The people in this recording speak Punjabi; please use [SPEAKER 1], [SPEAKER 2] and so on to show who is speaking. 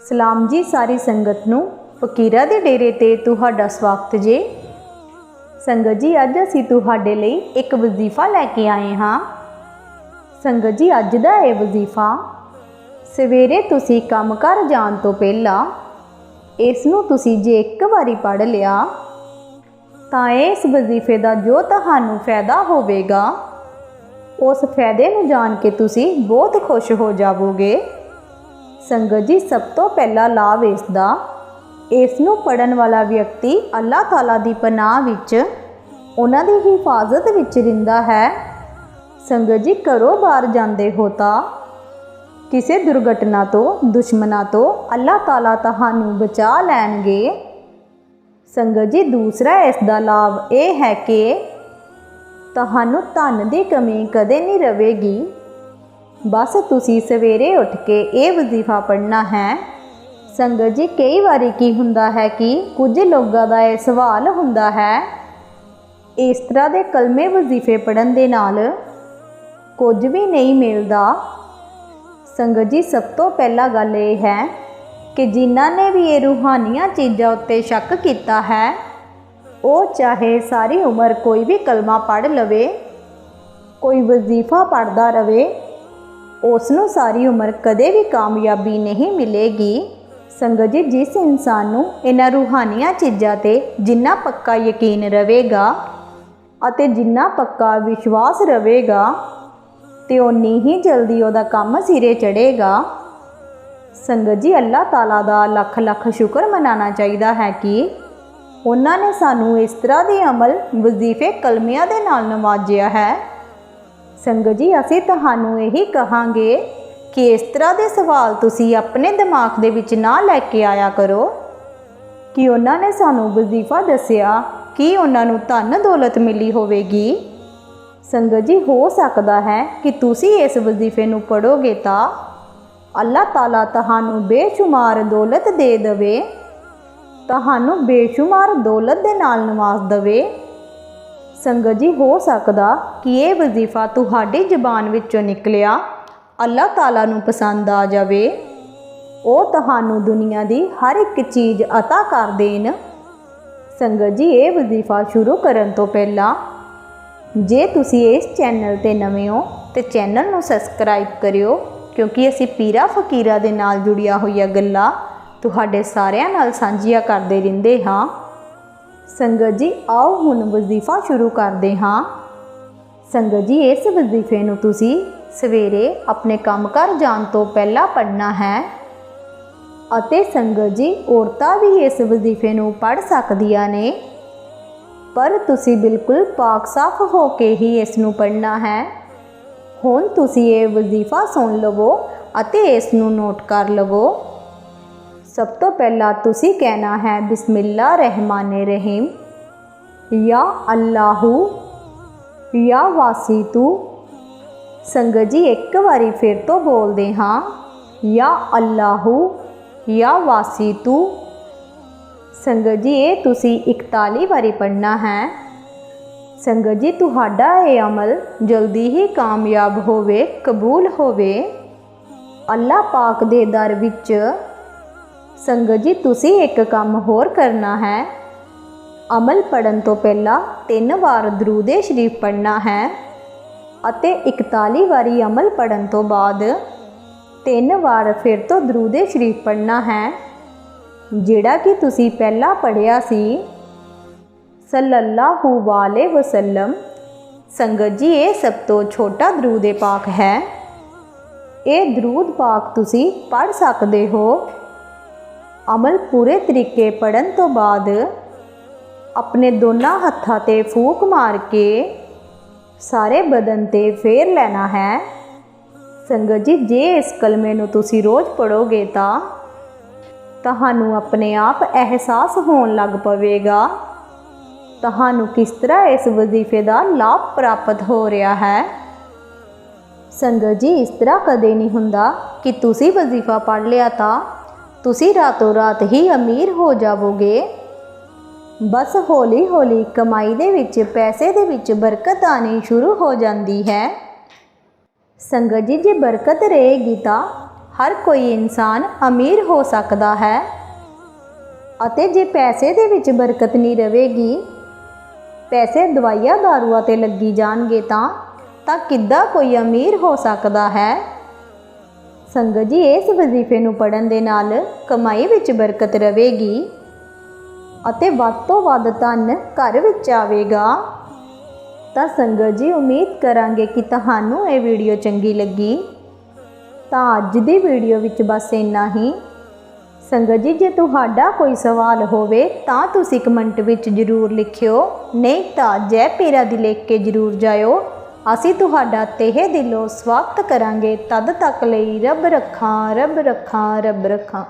[SPEAKER 1] ਸਲਾਮ ਜੀ ਸਾਰੀ ਸੰਗਤ ਨੂੰ। ਫਕੀਰਾ ਦੇ ਡੇਰੇ ਤੇ ਤੁਹਾਡਾ ਸਵਾਗਤ ਜੇ। ਸੰਗਤ ਜੀ, ਅੱਜ ਅਸੀਂ ਤੁਹਾਡੇ ਲਈ ਇੱਕ ਵਜ਼ੀਫਾ ਲੈ ਕੇ ਆਏ ਹਾਂ। ਸੰਗਤ ਜੀ, ਅੱਜ ਦਾ ਇਹ ਵਜ਼ੀਫਾ, ਸਵੇਰੇ ਤੁਸੀਂ ਕੰਮ ਕਰ ਜਾਣ ਤੋਂ ਪਹਿਲਾਂ ਇਸ ਨੂੰ ਤੁਸੀਂ ਜੇ ਇੱਕ ਵਾਰੀ ਪੜ੍ਹ ਲਿਆ, ਤਾਂ ਇਸ ਵਜ਼ੀਫੇ ਦਾ ਜੋ ਤੁਹਾਨੂੰ ਫਾਇਦਾ ਹੋਵੇਗਾ, ਉਸ ਫਾਇਦੇ ਨੂੰ ਜਾਣ ਕੇ ਤੁਸੀਂ ਬਹੁਤ ਖੁਸ਼ ਹੋ ਜਾਵੋਗੇ। ਸੰਗਤ ਜੀ, ਸਭ ਤੋਂ ਪਹਿਲਾ ਲਾਭ ਇਸ ਦਾ। ਇਸ ਨੂੰ ਪੜਨ ਵਾਲਾ ਵਿਅਕਤੀ ਅੱਲਾਹ ਤਾਲਾ ਦੀ ਪਨਾਹ ਵਿੱਚ ਉਹਨਾਂ ਦੀ ਹਿਫਾਜ਼ਤ ਵਿੱਚ ਰਹਿੰਦਾ ਹੈ। ਸੰਗਤ ਜੀ, ਘਰੋਂ ਬਾਹਰ ਜਾਂਦੇ ਹੋ ਤਾਂ ਕਿਸੇ ਦੁਰਘਟਨਾ ਤੋਂ, ਦੁਸ਼ਮਣਾਂ ਤੋਂ ਅੱਲਾਹ ਤਾਲਾ ਤੁਹਾਨੂੰ ਬਚਾ ਲੈਣਗੇ। ਸੰਗਤ ਜੀ, ਦੂਸਰਾ ਇਸ ਦਾ ਲਾਭ ਇਹ ਹੈ ਕਿ ਤੁਹਾਨੂੰ ਧਨ ਦੀ ਕਮੀ ਕਦੇ ਨਹੀਂ ਰਹੇਗੀ ਬਸ ਤੁਸੀਂ ਸਵੇਰੇ ਉੱਠ ਕੇ ਇਹ ਵਜ਼ੀਫਾ ਪੜ੍ਹਨਾ ਹੈ। ਸੰਗਤ ਜੀ, ਕਈ ਵਾਰੀ ਕੀ ਹੁੰਦਾ ਹੈ ਕਿ ਕੁਝ ਲੋਕਾਂ ਦਾ ਇਹ ਸਵਾਲ ਹੁੰਦਾ ਹੈ, ਇਸ ਤਰ੍ਹਾਂ ਦੇ ਕਲਮੇ ਵਜ਼ੀਫੇ ਪੜਨ ਦੇ ਨਾਲ ਕੁਝ ਵੀ ਨਹੀਂ ਮਿਲਦਾ। ਸੰਗਤ ਜੀ, ਸਭ ਤੋਂ ਪਹਿਲਾ ਗੱਲ ਇਹ ਹੈ ਕਿ ਜਿਨ੍ਹਾਂ ਨੇ ਵੀ ਇਹ ਰੂਹਾਨੀਆਂ ਚੀਜ਼ਾਂ ਉੱਤੇ ਸ਼ੱਕ ਕੀਤਾ ਹੈ, ਉਹ ਚਾਹੇ ਸਾਰੀ ਉਮਰ ਕੋਈ ਵੀ ਕਲਮਾ ਪੜ੍ਹ ਲਵੇ, ਕੋਈ ਵਜ਼ੀਫਾ ਪੜ੍ਹਦਾ ਰਵੇ ਉਸ ਨੂੰ ਸਾਰੀ ਉਮਰ ਕਦੇ ਵੀ ਕਾਮਯਾਬੀ ਨਹੀਂ ਮਿਲੇਗੀ। ਸੰਗਤ ਜੀ ਜਿਸ ਇਨਸਾਨ ਨੂੰ ਇਹਨਾਂ ਰੂਹਾਨੀਆਂ ਚੀਜ਼ਾਂ ਤੇ ਜਿੰਨਾ ਪੱਕਾ ਯਕੀਨ ਰਹੇਗਾ ਅਤੇ ਜਿੰਨਾ ਪੱਕਾ ਵਿਸ਼ਵਾਸ ਰਹੇਗਾ, ਤੇ ਉਨੀ ਹੀ ਜਲਦੀ ਉਹਦਾ ਕੰਮ ਸਿਰੇ ਚੜੇਗਾ ਸੰਗਤ ਜੀ ਅੱਲਾਹ ਤਾਲਾ ਦਾ ਲੱਖ ਲੱਖ ਸ਼ੁਕਰ ਮਨਾਣਾ ਚਾਹੀਦਾ ਹੈ ਕਿ ਉਹਨਾਂ ਨੇ ਸਾਨੂੰ ਇਸ ਤਰ੍ਹਾਂ ਦੇ ਅਮਲ, ਵਜ਼ੀਫੇ ਕਲਮਿਆਂ ਦੇ ਨਾਲ ਨਵਾਜਿਆ ਹੈ। ਸੰਗਤ ਜੀ, ਅਸੀਂ ਤੁਹਾਨੂੰ ਇਹੀ ਕਹਾਂਗੇ ਕਿ ਇਸ ਤਰ੍ਹਾਂ ਦੇ ਸਵਾਲ ਤੁਸੀਂ ਆਪਣੇ ਦਿਮਾਗ ਦੇ ਵਿੱਚ ਨਾ ਲੈ ਕੇ ਆਇਆ ਕਰੋ। ਕਿ ਉਹਨਾਂ ਨੇ ਸਾਨੂੰ ਵਜ਼ੀਫਾ ਦੱਸਿਆ ਕਿ ਉਹਨਾਂ ਨੂੰ ਧਨ ਦੌਲਤ ਮਿਲੀ ਹੋਵੇਗੀ। ਸੰਗਤ ਜੀ, ਹੋ ਸਕਦਾ ਹੈ ਕਿ ਤੁਸੀਂ ਇਸ ਵਜ਼ੀਫੇ ਨੂੰ ਪੜੋਗੇ ਤਾਂ ਅੱਲਾਹ ਤਾਲਾ ਤੁਹਾਨੂੰ ਬੇਸ਼ੁਮਾਰ ਦੌਲਤ ਦੇ ਦੇਵੇ, ਤੁਹਾਨੂੰ ਬੇਸ਼ੁਮਾਰ ਦੌਲਤ ਦੇ ਨਾਲ ਨਵਾਜ਼ ਦੇਵੇ। ਸੰਗਤ ਜੀ ਹੋ ਸਕਦਾ ਕਿ ਇਹ ਵਜ਼ੀਫਾ ਤੁਹਾਡੀ ਜ਼ੁਬਾਨ ਵਿੱਚੋਂ ਨਿਕਲਿਆ ਅੱਲਾਹ ਤਾਲਾ ਨੂੰ ਪਸੰਦ ਆ ਜਾਵੇ ਉਹ ਤੁਹਾਨੂੰ ਦੁਨੀਆ ਦੀ ਹਰ ਇੱਕ ਚੀਜ਼ عطا ਕਰ ਦੇਣ ਸੰਗਤ ਜੀ ਇਹ ਵਜ਼ੀਫਾ ਸ਼ੁਰੂ ਕਰਨ ਤੋਂ ਪਹਿਲਾਂ ਜੇ ਤੁਸੀਂ ਇਸ ਚੈਨਲ ਤੇ ਨਵੇਂ ਹੋ ਤੇ ਚੈਨਲ ਨੂੰ ਸਬਸਕ੍ਰਾਈਬ ਕਰਿਓ ਕਿਉਂਕਿ ਅਸੀਂ ਪੀਰਾ ਫਕੀਰਾ ਦੇ ਨਾਲ ਜੁੜੀਆਂ ਹੋਈਆਂ ਗੱਲਾਂ ਤੁਹਾਡੇ ਸਾਰਿਆਂ ਨਾਲ ਸਾਂਝੀਆਂ ਕਰਦੇ ਰਹਿੰਦੇ ਹਾਂ ਸੰਗਤ ਜੀ, ਆਓ ਹੁਣ ਵਜ਼ੀਫਾ ਸ਼ੁਰੂ ਕਰਦੇ ਹਾਂ। ਸੰਗਤ ਜੀ, ਇਸ ਵਜ਼ੀਫੇ ਨੂੰ ਤੁਸੀਂ ਸਵੇਰੇ ਆਪਣੇ ਕੰਮ ਕਰ ਜਾਣ ਤੋਂ ਪਹਿਲਾਂ ਪੜ੍ਹਨਾ ਹੈ ਅਤੇ ਸੰਗਤ ਜੀ, ਔਰਤਾਂ ਵੀ ਇਸ ਵਜ਼ੀਫੇ ਨੂੰ ਪੜ੍ਹ ਸਕਦੀਆਂ ਨੇ। ਪਰ ਤੁਸੀਂ ਬਿਲਕੁਲ ਪਾਕ ਸਾਫ਼ ਹੋ ਕੇ ਹੀ ਇਸ ਨੂੰ ਪੜ੍ਹਨਾ ਹੈ। ਹੁਣ ਤੁਸੀਂ ਇਹ ਵਜ਼ੀਫਾ ਸੁਣ ਲਵੋ ਅਤੇ ਇਸ ਨੂੰ ਨੋਟ ਕਰ ਲਵੋ। ਸਭ ਤੋਂ ਪਹਿਲਾਂ ਤੁਸੀਂ ਕਹਿਣਾ ਹੈ ਬਿਸਮਿਲ੍ਲਾ ਰਹਿਮਾਨ ਰਹੀਮ ਯਾ ਅੱਲਾਹੂ ਯਾ ਵਾਸੀਤੂ ਸੰਗਤ ਜੀ ਇੱਕ ਵਾਰੀ ਫਿਰ ਤੋਂ ਬੋਲਦੇ ਹਾਂ ਯਾ ਅੱਲਾਹੂ ਯਾ ਵਾਸੀਤੂ ਸੰਗਤ ਜੀ ਇਹ ਤੁਸੀਂ 41 ਵਾਰੀ ਪੜ੍ਹਨਾ ਹੈ ਸੰਗਤ ਜੀ ਤੁਹਾਡਾ ਇਹ ਅਮਲ ਜਲਦੀ ਹੀ ਕਾਮਯਾਬ ਹੋਵੇ ਕਬੂਲ ਹੋਵੇ ਅੱਲਾਹ ਪਾਕ ਦੇ ਦਰ ਵਿੱਚ ਸੰਗਤ ਜੀ, ਤੁਸੀਂ ਇੱਕ ਕੰਮ ਹੋਰ ਕਰਨਾ ਹੈ। ਅਮਲ ਪੜਨ ਤੋਂ ਪਹਿਲਾਂ ਤਿੰਨ ਵਾਰ ਦਰੂਦੇ ਸ਼ਰੀਫ ਪੜਨਾ ਹੈ ਅਤੇ 41 ਵਾਰੀ ਅਮਲ ਪੜਨ ਤੋਂ ਬਾਅਦ ਤਿੰਨ ਵਾਰ ਫਿਰ ਤੋਂ ਦਰੂਦੇ ਸ਼ਰੀਫ ਪੜਨਾ ਹੈ। ਜਿਹੜਾ ਕਿ ਤੁਸੀਂ ਪਹਿਲਾਂ ਪੜਿਆ ਸੀ, ਸੱਲੱਲਾਹੂ ਵਾਲੇ ਵਸੱਲਮ, ਸੰਗਤ ਜੀ, ਇਹ ਸਭ ਤੋਂ ਛੋਟਾ ਦਰੂਦ ਪਾਕ ਹੈ। ਇਹ ਦਰੂਦ ਪਾਕ ਤੁਸੀਂ ਪੜ ਸਕਦੇ ਹੋ। ਅਮਲ ਪੂਰੇ ਤਰੀਕੇ ਪੜਨ ਤੋਂ ਬਾਅਦ ਆਪਣੇ ਦੋਨਾਂ ਹੱਥਾਂ ਤੇ ਫੂਕ ਮਾਰ ਕੇ ਸਾਰੇ ਬਦਨ ਤੇ ਫੇਰ ਲੈਣਾ ਹੈ। ਸੰਗਤ ਜੀ, ਜੇ ਇਸ ਕਲਮੇ ਨੂੰ ਤੁਸੀਂ ਰੋਜ਼ ਪੜੋਗੇ ਤਾਂ ਤੁਹਾਨੂੰ ਆਪਣੇ ਆਪ ਅਹਿਸਾਸ ਹੋਣ ਲੱਗ ਪਵੇਗਾ। ਤੁਹਾਨੂੰ ਕਿਸ ਤਰ੍ਹਾਂ ਇਸ ਵਜ਼ੀਫੇ ਦਾ ਲਾਭ ਪ੍ਰਾਪਤ ਹੋ ਰਿਹਾ ਹੈ? ਸੰਗਤ ਜੀ, ਇਸ ਤਰ੍ਹਾਂ ਕਦੇ ਨਹੀਂ ਹੁੰਦਾ ਕਿ ਤੁਸੀਂ ਵਜ਼ੀਫਾ ਪੜ ਲਿਆ ਤਾਂ ਤੁਸੀਂ ਰਾਤੋਂ ਰਾਤ ਹੀ ਅਮੀਰ ਹੋ ਜਾਵੋਗੇ। ਬਸ ਹੌਲੀ ਹੌਲੀ ਕਮਾਈ ਦੇ ਵਿੱਚ, ਪੈਸੇ ਦੇ ਵਿੱਚ ਬਰਕਤ ਆਣੀ ਸ਼ੁਰੂ ਹੋ ਜਾਂਦੀ ਹੈ। ਸੰਗਤ ਜੀ, ਜੇ ਬਰਕਤ ਰਹੇਗੀ ਤਾਂ ਹਰ ਕੋਈ ਇਨਸਾਨ ਅਮੀਰ ਹੋ ਸਕਦਾ ਹੈ। ਅਤੇ ਜੇ ਪੈਸੇ ਦੇ ਵਿੱਚ ਬਰਕਤ ਨਹੀਂ ਰਹੇਗੀ, ਪੈਸੇ ਦਵਾਈਆਂ ਦਾਰੂਆਂ ਤੇ ਲੱਗੀ ਜਾਣਗੇ ਤਾਂ ਤਾਂ ਕਿੱਦਾਂ ਕੋਈ ਅਮੀਰ ਹੋ ਸਕਦਾ ਹੈ? ਸੰਗਤ ਜੀ, ਇਸ ਵਜ਼ੀਫੇ ਨੂੰ ਪੜਨ ਦੇ ਨਾਲ ਕਮਾਈ ਵਿੱਚ ਬਰਕਤ ਰਹੇਗੀ ਅਤੇ ਵੱਧ ਤੋਂ ਵੱਧ ਧਨ ਘਰ ਵਿੱਚ ਆਵੇਗਾ। ਤਾਂ ਸੰਗਤ ਜੀ, ਉਮੀਦ ਕਰਾਂਗੇ ਕਿ ਤੁਹਾਨੂੰ ਇਹ ਵੀਡੀਓ ਚੰਗੀ ਲੱਗੀ। ਤਾਂ ਅੱਜ ਦੀ ਵੀਡੀਓ ਵਿੱਚ ਬਸ ਇੰਨਾ ਹੀ। ਸੰਗਤ ਜੀ, ਜੇ ਤੁਹਾਡਾ ਕੋਈ ਸਵਾਲ ਹੋਵੇ ਤਾਂ ਤੁਸੀਂ ਕਮੈਂਟ ਵਿੱਚ ਜ਼ਰੂਰ ਲਿਖਿਓ, ਨਹੀਂ ਤਾਂ ਜੈ ਪੀਰਾ ਦੀ ਲਿਖ ਕੇ ਜ਼ਰੂਰ ਜਾਇਓ। ਅਸੀਂ ਤੁਹਾਡਾ ਤਹਿ ਦਿਲੋਂ ਸਵਾਗਤ ਕਰਾਂਗੇ। ਤਦ ਤੱਕ ਲਈ ਰੱਬ ਰੱਖਾਂ ਰੱਬ ਰੱਖਾਂ ਰੱਬ ਰੱਖਾਂ।